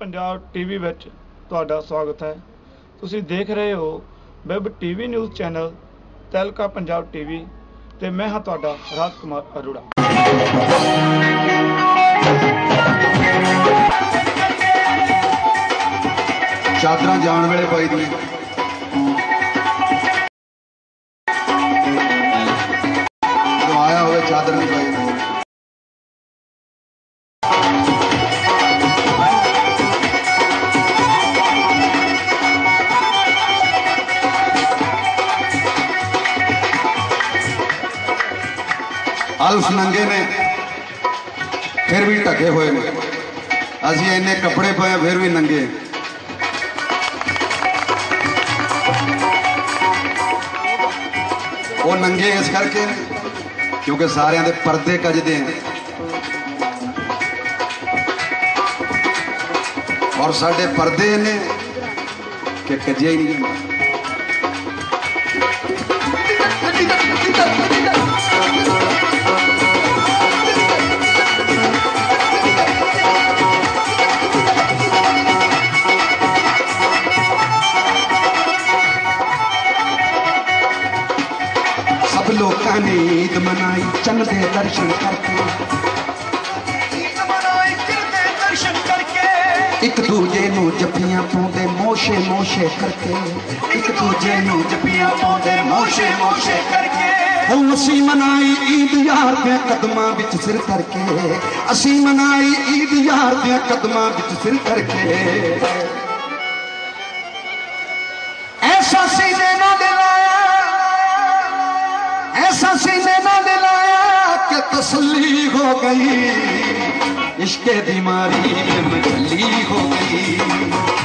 Punjab TV ਵਿੱਚ ਤੁਹਾਡਾ ਸਵਾਗਤ ਹੈ ਤੁਸੀਂ ਦੇਖ ਰਹੇ ਹੋ ਵੈਬ ਟੀਵੀ ਨਿਊਜ਼ ਚੈਨਲ ਤਲਕਾ ਪੰਜਾਬ ਟੀਵੀ ਤੇ ਮੈਂ ਹਾਂ ਤੁਹਾਡਾ ਰਾਜ ਕੁਮਾਰ ਅਰੋੜਾ ਚਾਦਰਾਂ ਜਾਣ ਵੇਲੇ ਪਾਈ ਦੀ کپڑے پائے پھر بھی ننگے وہ ننگے اس کر کے کیونکہ سارا کے پردے کجدے اور سارے پردے ان کجے ہی نہیں موشے موشے کر کے ایک موشے موشے کر کر کر کے کے اسی اسی منائی منائی عید عید یار یار دے دے سر سر کے ایسا سینے نہ دلایا ایسا سینے نہ دلایا کہ تسلی ہو گئی عشق اشکے میں ماری ہو گئی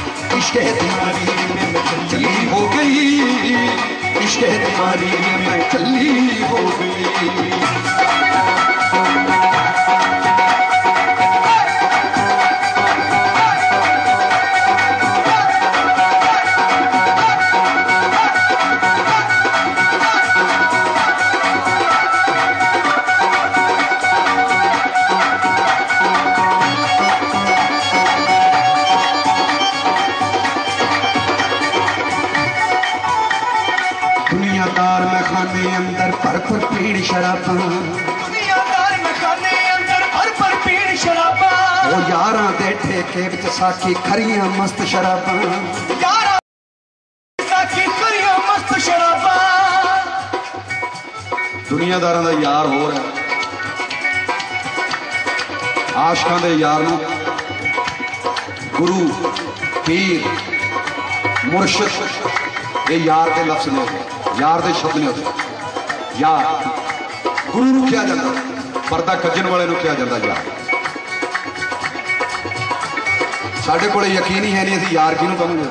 عشق تمہاری میں جلی ہو گئی عشق تمہاری میں نمکلی ہو گئی دار میں خانے اندر پر پر پیڑ شرابا شرابا وہ یاراں وچ کھریاں مست دنیا داراں دا یار ہو رہا ہے دے ہواشکار گرو مرشد یہ یار کے لفظ لوگ ਯਾਰ ਦੇ ਸ਼ਬਦ ਨੇ ਉਸਤਾ ਯਾਰ ਗੁਰੂ ਨੂੰ ਕਿਹਾ ਜਾਂਦਾ ਪਰਦਾ ਕੱਜਣ ਵਾਲੇ ਨੂੰ ਕਿਹਾ ਜਾਂਦਾ ਯਾਰ ਸਾਡੇ ਕੋਲੇ ਯਕੀਨ ਹੀ ਹੈ ਨਹੀਂ ਅਸੀਂ ਯਾਰ ਕਿਹਨੂੰ ਕਹਾਂਗੇ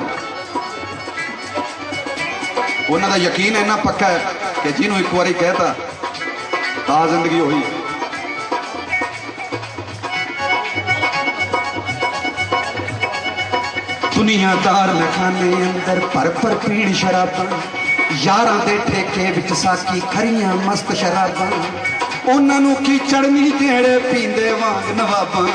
ਉਹਨਾਂ ਦਾ ਯਕੀਨ ਇੰਨਾ ਪੱਕਾ ਹੈ ਕਿ ਜਿਹਨੂੰ ਇੱਕ ਵਾਰੀ ਕਹਿਤਾ ਤਾਂ ਜ਼ਿੰਦਗੀ ਹੋਈ ਦੁਨੀਆਦਾਰ ਲਖਾਨੇ ਅੰਦਰ ਪਰ ਪਰ ਪੀੜ ਸ਼ਰਾਬਾਂ ਯਾਰਾਂ ਦੇ ਠੇਕੇ ਵਿੱਚ ਸਾਕੀ ਖਰੀਆਂ ਮਸਤ ਸ਼ਰਾਬਾਂ ਉਹਨਾਂ ਨੂੰ ਕੀ ਚੜਨੀ ਤੇੜੇ ਪੀਂਦੇ ਵਾਂਗ ਨਵਾਬਾਂ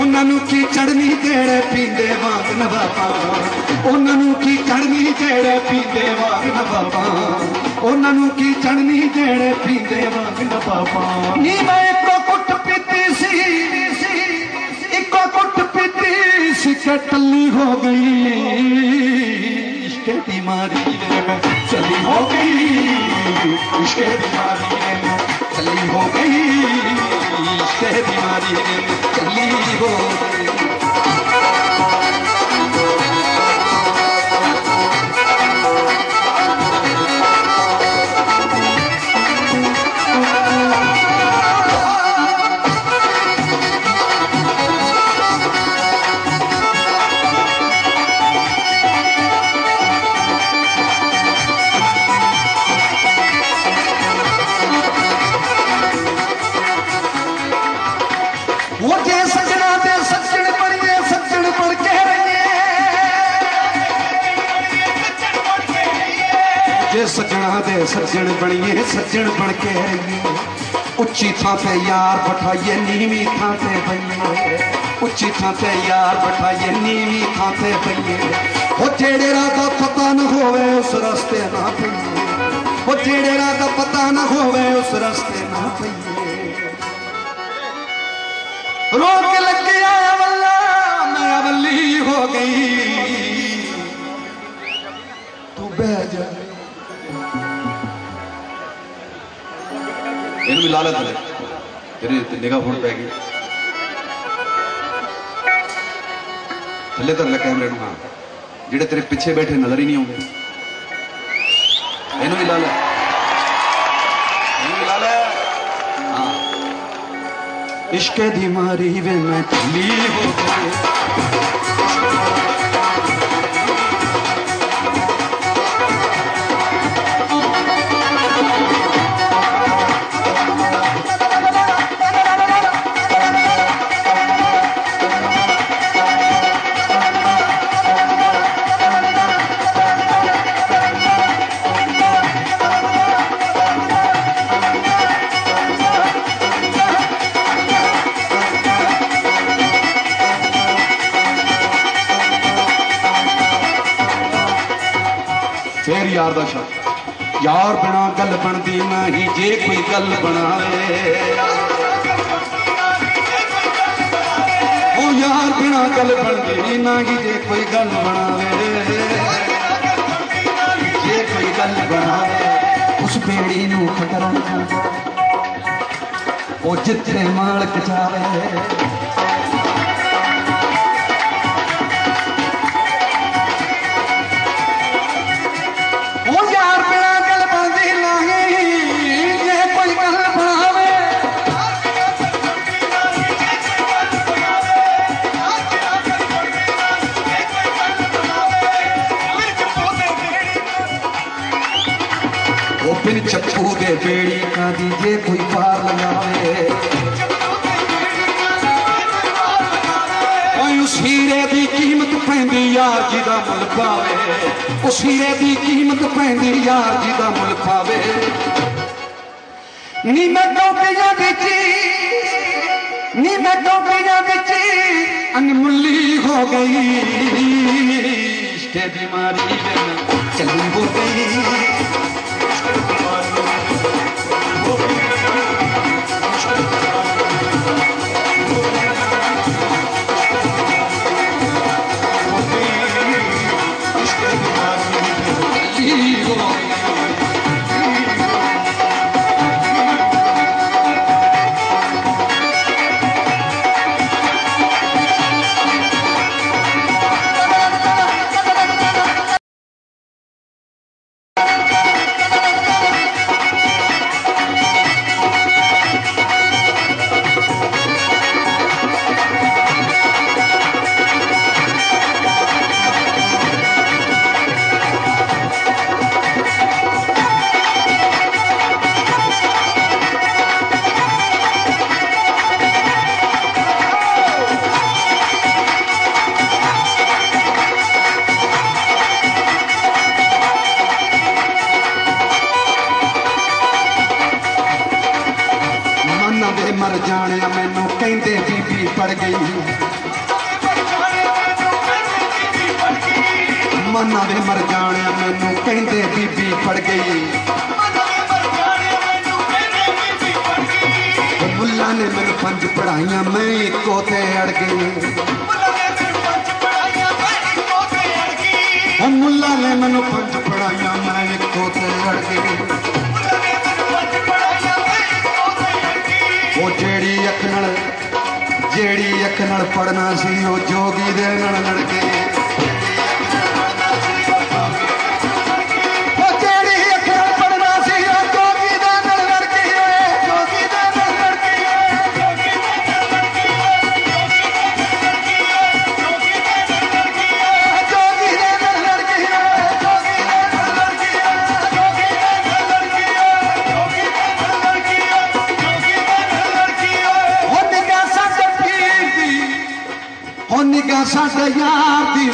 ਉਹਨਾਂ ਨੂੰ ਕੀ ਚੜਨੀ ਤੇੜੇ ਪੀਂਦੇ ਵਾਂਗ ਨਵਾਬਾਂ ਉਹਨਾਂ ਨੂੰ ਕੀ ਚੜਨੀ ਤੇੜੇ ਪੀਂਦੇ ਵਾਂਗ ਨਵਾਬਾਂ ਉਹਨਾਂ ਨੂੰ ਕੀ ਚੜਨੀ ਤੇੜੇ ਪੀਂਦੇ ਵਾਂਗ ਨਵਾਬਾਂ ਨੀ ਮੈਂ ਇੱਕੋ ਕੁੱਟ ਪੀਤੀ ਸੀ ਇੱਕੋ ਕੁੱਟ ਪੀਤੀ ਸੀ ਕਿ ਟੱਲੀ ਹੋ ਗਈ ਇਸ਼ਕ ਦੀ ਮਾਰੀ बीमारी गई سجن سجڑ کے اچھی تھا پہ یار بٹھائیے سے بھئیے اچھی تھا سے یار بٹھائیے تھانے نہ ہوئے کا پتا نہ ہوئے اس رستے نہ پیے روک میں اولی ہو گئی تو بہ ج بھی لالت ہے نگاہ پھوڑ تھلے تر کیمرے ہاں جڑے تیرے پیچھے بیٹھے نظر ہی نہیں ہوں گے بھی لالت ہاں۔ عشق دی ماری وے میں تھلی ہو لشکاری شک یار بنا گل بن دی نہیں جے کوئی گل بنتی یار بنا گل بن دی نہیں جے کوئی گل بنا لے کوئی گل بنا دے اس بیو کرے مال کچھ کوئی پار ہو گئی ਮਨਾਂ ਦੇ ਮਰ ਜਾਣਿਆ ਮੈਨੂੰ ਕਹਿੰਦੇ ਬੀਬੀ ਫੜ ਗਈ ਮੁੱਲਾ ਨੇ ਮੈਨੂੰ ਪੰਜ ਪੜਾਈਆਂ ਮੈਂ ਇੱਕੋ ਤੇ ਅੜ ਗਈ ਮੁੱਲਾ ਨੇ ਮੈਨੂੰ ਪੰਜ ਪੜਾਈਆਂ ਮੈਂ ਇੱਕੋ ਤੇ ਅੜ ਗਈ ਉਹ ਜਿਹੜੀ ਅੱਖ ਨਾਲ ਜਿਹੜੀ ਅੱਖ ਨਾਲ ਪੜਨਾ ਸੀ ਉਹ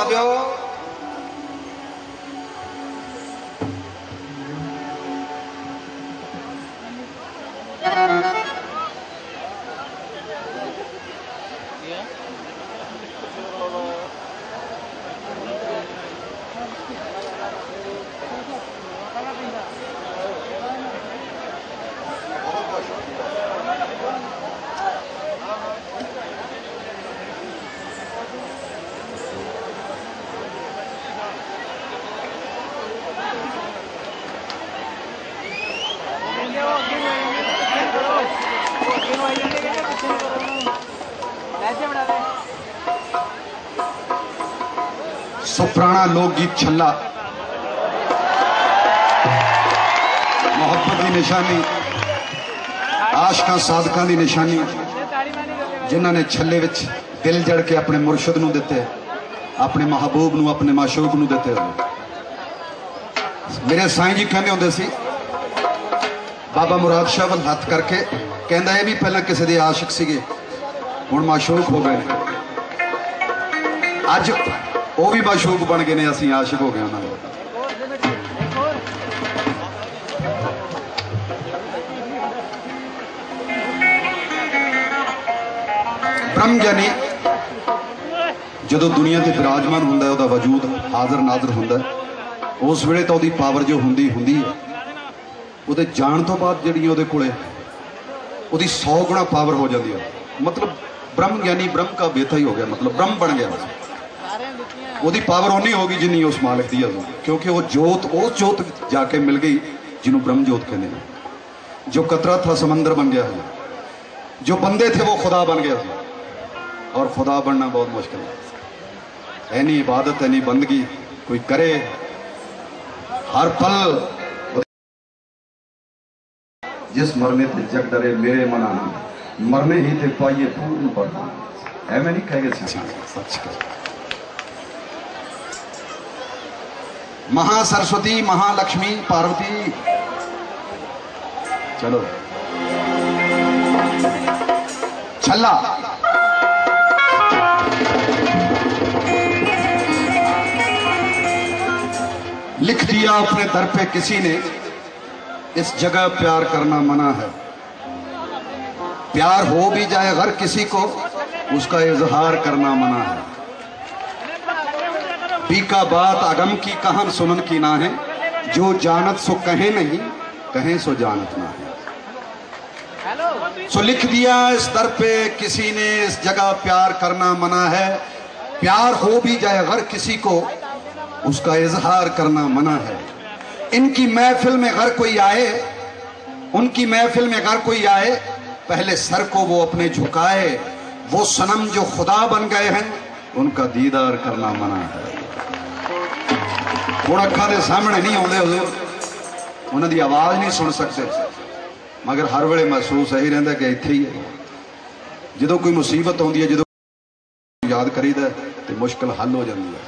তবেও پرانیت چلا محبت دی نشانی آشکا سادکا دی نشانی جنہوں نے چھلے چلے دل جڑ کے اپنے مرشد نو نتے اپنے محبوب نو اپنے معشوق نو نتے میرے سائی جی کہ ਬਾਬਾ ਮੁਰਾਦ ਸ਼ਾਹ ਵੱਲ ਹੱਥ ਕਰਕੇ ਕਹਿੰਦਾ ਇਹ ਵੀ ਪਹਿਲਾਂ ਕਿਸੇ ਦੇ ਆਸ਼ਿਕ ਸੀਗੇ ਹੁਣ ਮਾਸ਼ੂਕ ਹੋ ਗਏ ਅੱਜ ਉਹ ਵੀ ਮਾਸ਼ੂਕ ਬਣ ਗਏ ਨੇ ਅਸੀਂ ਆਸ਼ਿਕ ਹੋ ਗਏ ਉਹਨਾਂ ਦੇ ਜਨੀ ਜਦੋਂ ਦੁਨੀਆ ਤੇ ਬਿਰਾਜਮਾਨ ਹੁੰਦਾ ਉਹਦਾ ਵਜੂਦ ਹਾਜ਼ਰ ਨਾਜ਼ਰ ਹੁੰਦਾ ਉਸ ਵੇਲੇ ਤਾਂ ਉਹਦੀ ਪਾਵਰ ਜੋ ਹੁੰਦੀ ਹੁੰਦੀ ਹੈ ਉਹਦੇ ਜਾਣ ਤੋਂ ਬਾਅਦ ਜਿਹੜੀ ਉਹਦੇ ਕੋਲੇ ਉਹਦੀ 100 ਗੁਣਾ ਪਾਵਰ ਹੋ ਜਾਂਦੀ ਹੈ ਮਤਲਬ ਬ੍ਰਹਮ ਗਿਆਨੀ ਬ੍ਰਹਮ ਦਾ ਬੇਤਾ ਹੀ ਹੋ ਗਿਆ ਮਤਲਬ ਬ੍ਰਹਮ ਬਣ ਗਿਆ ਉਹਦੀ ਪਾਵਰ ਉਨੀ ਹੋ ਗਈ ਜਿੰਨੀ ਉਸ ਮਾਲਕ ਦੀ ਹੈ ਕਿਉਂਕਿ ਉਹ ਜੋਤ ਉਹ ਜੋਤ ਜਾ ਕੇ ਮਿਲ ਗਈ ਜਿਹਨੂੰ ਬ੍ਰਹਮ ਜੋਤ ਕਹਿੰਦੇ ਨੇ ਜੋ ਕਤਰਾ ਥਾ ਸਮੁੰਦਰ ਬਣ ਗਿਆ ਹੈ ਜੋ ਬੰਦੇ ਥੇ ਉਹ ਖੁਦਾ ਬਣ ਗਿਆ ਹੈ और खुदा बनना ਬਹੁਤ ਮੁਸ਼ਕਲ ਹੈ ਐਨੀ ਇਬਾਦਤ ਐਨੀ ਬੰਦਗੀ ਕੋਈ ਕਰੇ ਹਰ पल جس مرنے سے جگ ڈرے میرے منانا مرنے ہی پائیے پورن ہے میں نہیں ایسا مہا سرسوتی مہا لکشمی پاروتی چلو چھلا لکھ دیا اپنے در پہ کسی نے اس جگہ پیار کرنا منع ہے پیار ہو بھی جائے ہر کسی کو اس کا اظہار کرنا منع ہے بی کا بات اگم کی کہن سنن کی نہ ہے جو جانت سو کہیں نہیں کہیں سو جانت نہ ہے سو لکھ دیا اس در پہ کسی نے اس جگہ پیار کرنا منع ہے پیار ہو بھی جائے ہر کسی کو اس کا اظہار کرنا منع ہے ان کی محفل میں گھر کوئی آئے ان کی محفل میں گھر کوئی آئے پہلے سر کو وہ اپنے جھکائے وہ سنم جو خدا بن گئے ہیں ان کا دیدار کرنا منع ہے سامنے نہیں آتے انہوں ہو آواز نہیں سن سکتے مگر ہر ویلے محسوس یہی رہتا کہ اتنے ہی ہے جدو کوئی مصیبت آتی ہے جدو یاد کری دے مشکل حل ہو جاتی ہے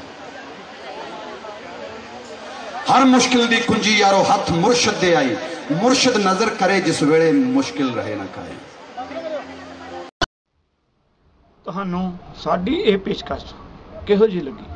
ਹਰ ਮੁਸ਼ਕਿਲ ਦੀ ਕੁੰਜੀ ਯਾਰੋ ਹੱਥ ਮੁਰਸ਼ਦ ਦੇ ਆਈ ਮੁਰਸ਼ਦ ਨਜ਼ਰ ਕਰੇ ਜਿਸ ਵੇਲੇ ਮੁਸ਼ਕਿਲ ਰਹੇ ਨਾ ਕਾਇ ਤੁਹਾਨੂੰ ਸਾਡੀ ਇਹ ਪੇਸ਼ਕਸ਼ ਕਿਹੋ ਜੀ ਲੱਗੀ